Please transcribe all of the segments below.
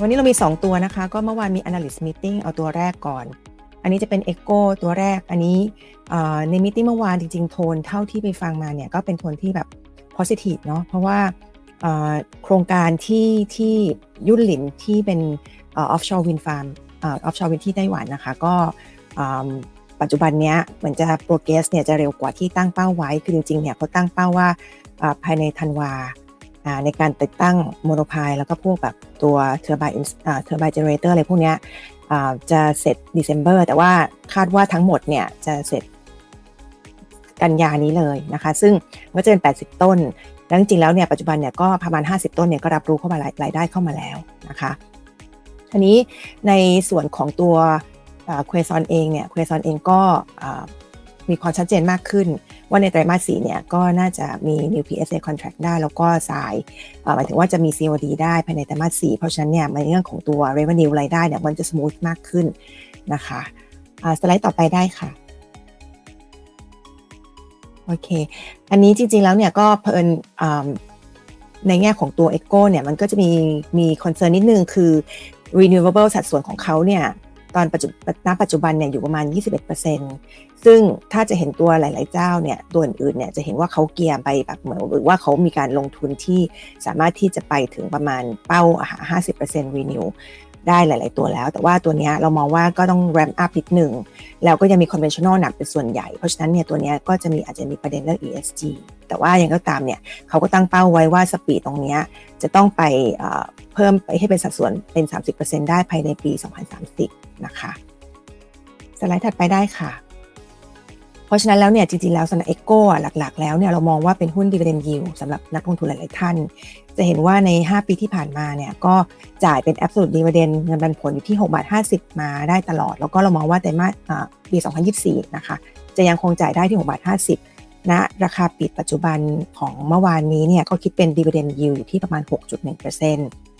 วันนี้เรามี 2 ตัวนะคะ ก็เมื่อวานมี analyst meeting เอาตัวแรกก่อน อันนี้จะเป็น echo ตัวแรก อันนี้ใน meeting เมื่อวานจริงๆ โทนเท่าที่ไปฟังมาเนี่ยก็เป็นโทนที่แบบ positive เนาะ เพราะว่าโครงการที่ที่ยุ่นหลินที่เป็น offshore wind farm offshore wind ที่ไต้หวันนะคะ ก็ปัจจุบันเนี้ยเหมือนจะ progress เนี่ยจะเร็วกว่าที่ตั้งเป้าไว้ คือจริงๆเนี่ยเขาตั้งเป้าว่าภายในธันวา ในการติดตั้งโมโนพายแล้วก็พวกแบบตัวเทอร์ไบน์เทอร์ไบน์เจเนเรเตอร์อะไรพวกนี้จะเสร็จ December แต่ว่าคาดว่าทั้งหมดเนี่ยจะเสร็จกันยานี้เลยนะคะ ซึ่งก็จะเป็น 80 ต้น แล้วจริงๆแล้วเนี่ยปัจจุบันเนี่ยก็ประมาณ 50 ต้นเนี่ยก็รับรู้เข้ามารายได้เข้ามาแล้วนะคะทีนี้ในส่วนของตัวเควซอนเองเนี่ยเควซอนเองก็ มีความชัดเจนมากขึ้น ว่าในไตรมาสสี่เนี่ยก็น่าจะมี new PSA contract ได้ แล้วก็สายหมายถึงว่าจะมี COD ได้ภายในไตรมาสสี่เพราะฉะนั้นเนี่ยในเรื่องของตัว revenue รายได้เนี่ยมันจะ smooth มากขึ้นนะคะสไลด์ต่อไปได้ค่ะโอเค อันนี้จริงๆ แล้วเนี่ยก็เพลินอ่าในแง่ของตัว Echo เนี่ยมันก็จะมีมีคอนเซิร์นนิดนึงคือ renewable สัดส่วนของเขาเนี่ย ตอนปัจจุบันณปัจจุบันเนี่ยอยู่ประมาณ 21%ซึ่งถ้าจะเห็นตัวหลาย ๆ เจ้าเนี่ยตัวอื่นๆเนี่ยจะเห็นว่าเขาเกียร์ไปแบบเหมือนหรือว่าเขามีการลงทุนที่สามารถที่จะไปถึงประมาณเป้าอาหาร50% renew ได้หลาย ๆ ตัวแล้ว แต่ว่าตัวนี้เรามองว่าก็ต้อง ramp up นิดหนึ่ง แล้วก็ยังมี conventional หนักเป็นส่วนใหญ่ เพราะฉะนั้นเนี่ยตัวนี้ก็จะมีอาจจะมีประเด็นเรื่อง ESG แต่ว่ายังก็ตามเนี่ยเขาก็ตั้งเป้าไว้ว่าสปีดตรงนี้จะต้องไปเอ่อเพิ่มไปให้เป็นสัดส่วนเป็น 30%ได้ภายในปี 2030 นะคะ สไลด์ถัดไปได้ค่ะ เพราะฉะนั้นแล้วเนี่ยจริงๆแล้วสำหรับ Echo อะหลักๆ แล้วเนี่ยเรามองว่าเป็นหุ้น dividend yield สำหรับนักลงทุนหลายๆท่าน จะเห็นว่าใน 5 ปีที่ผ่านมาเนี่ยก็จ่ายเป็น absolute dividend เงินปันผลอยู่ที่6บาท50 มาได้ตลอด แล้วก็เรามองว่าไตรมาสอ่าปี 2024 นะคะ จะยังคงจ่ายได้ที่6บาท50ณราคาปิดปัจจุบันของเมื่อวานนี้เนี่ยก็คิดเป็น dividend yield อยู่ที่ประมาณ 6.1%น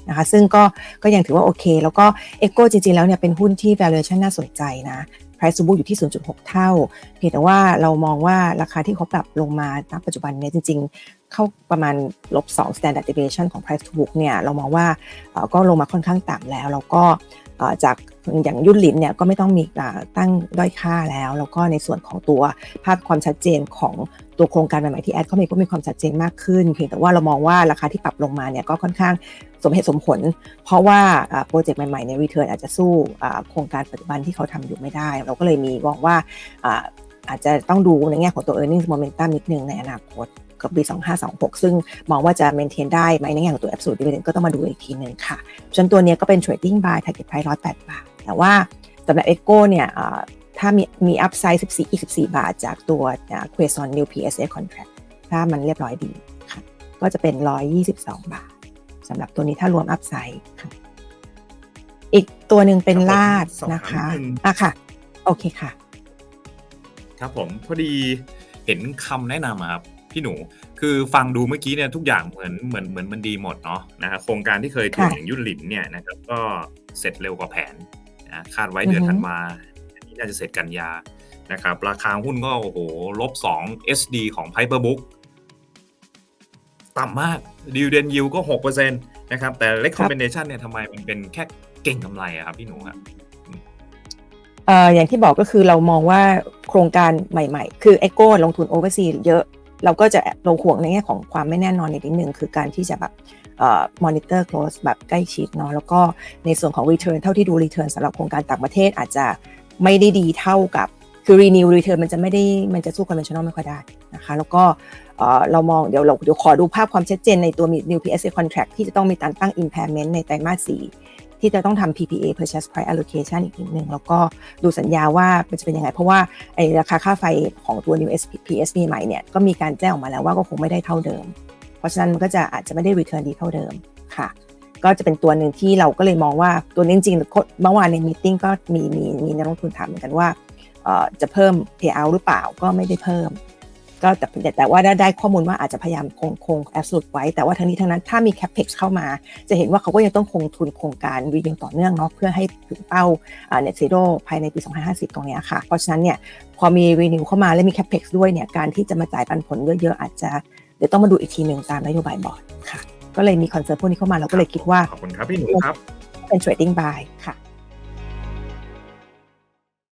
นะคะ ซึ่งก็ก็ยังถือว่าโอเค แล้วก็เอโก้จริง ๆ แล้วเนี่ยเป็นหุ้นที่ valuation น่าสนใจนะ price to book อยู่ที่ 0.6 เท่า เพียงแต่ว่าเรามองว่าราคาที่เขาปรับลงมาณปัจจุบันเนี่ยจริง ๆ เข้าประมาณลบ 2 standard deviation ของ price to book เนี่ยเรามองว่าก็ลงมาค่อนข้างต่ำแล้ว แล้วก็จาก อย่างยุ่นหลินเนี่ยก็ไม่ต้องมีตั้งด้อยค่าแล้ว แล้วก็ในส่วนของตัวภาพความชัดเจนของตัวโครงการใหม่ๆที่แอดเข้ามาก็มีความชัดเจนมากขึ้น เพียงแต่ว่าเรามองว่าราคาที่ปรับลงมาเนี่ยก็ค่อนข้างสมเหตุสมผล เพราะว่าโปรเจกต์ใหม่ๆในรีเทิร์นอาจจะสู้โครงการปัจจุบันที่เขาทำอยู่ไม่ได้ เราก็เลยมีมองว่าอาจจะต้องดูในแง่ของตัว earnings momentum นิดนึงในอนาคตกับปี 2526 ซึ่งมองว่าจะ maintain ได้ไหมในแง่ของตัว absolute dividend ก็ต้องมาดูอีกทีหนึ่งค่ะฉะนันตัวนี้ก็เป็น trading buy target price 108 บาท แต่ว่าสำหรับ Echo เนี่ยอ่าถ้ามีมี upside 14 24 บาท จากตัวอ่า Quezon New PSA contract ถ้ามันเรียบร้อยดีค่ะ ก็จะเป็น 122 บาทสำหรับตัวนี้ถ้ารวม upside ค่ะ อีกตัวหนึ่งเป็นครับผมลาดสอบถามนะคะนิดนึงอะค่ะ โอเคค่ะ ครับผมพอดีเห็นคำแนะนำอะครับพี่หนู คือฟังดูเมื่อกี้เนี่ยทุกอย่างเหมือนเหมือนเหมือนมันดีหมดเนาะนะฮะโครงการที่เคยทวงค่ะอย่างยุ่นหลินเนี่ยนะครับก็เสร็จเร็วกว่าแผน นะคาดไว้เดือนอือฮึธันวาอันนี้น่าจะเสร็จกันยานะครับ ราคาหุ้นก็โอ้โหลบ 2 SD ของ Piper Book ต่ำมาก Dividend Yield ก็ 6%นะครับ แต่ Recommendation เนี่ยทำไมมันเป็นแค่เก่งกำไรอะครับพี่หนูครับเอ่ออย่างที่บอกก็คือเรามองว่าโครงการใหม่ๆ คือ Echo ลงทุน Overseas เยอะ เราก็จะเราห่วงในแง่ของความไม่แน่นอนในนิดนึงคือการที่จะแบบเอ่อ monitor close แบบใกล้ชิดเนาะแล้วก็ในส่วนของ return เท่าที่ดู return สำหรับโครงการต่างประเทศอาจจะไม่ได้ดีเท่ากับคือ renew return มันจะไม่ได้มันจะสู้ conventional ไม่ค่อยได้นะคะแล้วก็เรามองเดี๋ยวเราเดี๋ยวขอดูภาพความชัดเจนในตัว new PSA contract ที่จะต้องมีการตั้ง impairment ในไตรมาสสี่ ที่จะต้องทำ PPA purchase price allocation อีกนิดนึงแล้วก็ดูสัญญาว่ามันจะเป็นยังไง เพราะว่าไอราคาค่าไฟของตัว new PSP ใหม่เนี่ยก็มีการแจ้งออกมาแล้วว่าก็คงไม่ได้เท่าเดิม เพราะฉะนั้นมันก็จะอาจจะไม่ได้ return ดีเท่าเดิมค่ะก็จะเป็นตัวหนึ่งที่เราก็เลยมองว่าตัวนี้จริงๆเมื่อวานในมีติ้งก็มีมีมีนักลงทุนถามเหมือนกันว่าจะเพิ่ม payout หรือเปล่าก็ไม่ได้เพิ่ม ก็แต่แต่แต่ว่าได้ได้ข้อมูลว่าอาจจะพยายามคงคง absolute ไว้ แต่ว่าทั้งนี้ทั้งนั้นถ้ามี capex เข้ามา จะเห็นว่าเขาก็ยังต้องคงทุนโครงการรีวิวต่อเนื่องเนาะเพื่อให้ถึงเป้าอ่า net zero ภายในปี 2050 ตรงเนี้ยค่ะ เพราะฉะนั้นเนี่ยพอมี renew เข้ามาและมี capex ด้วยเนี่ยการที่จะมาจ่ายปันผลเยอะๆอาจจะเดี๋ยวต้องมาดูอีกทีหนึ่งตามนโยบายบอร์ดค่ะ ก็เลยมีคอนเซิร์นพวกนี้เข้ามาเราก็เลยคิดว่าขอบคุณครับพี่หนูครับเป็น trading buy ค่ะ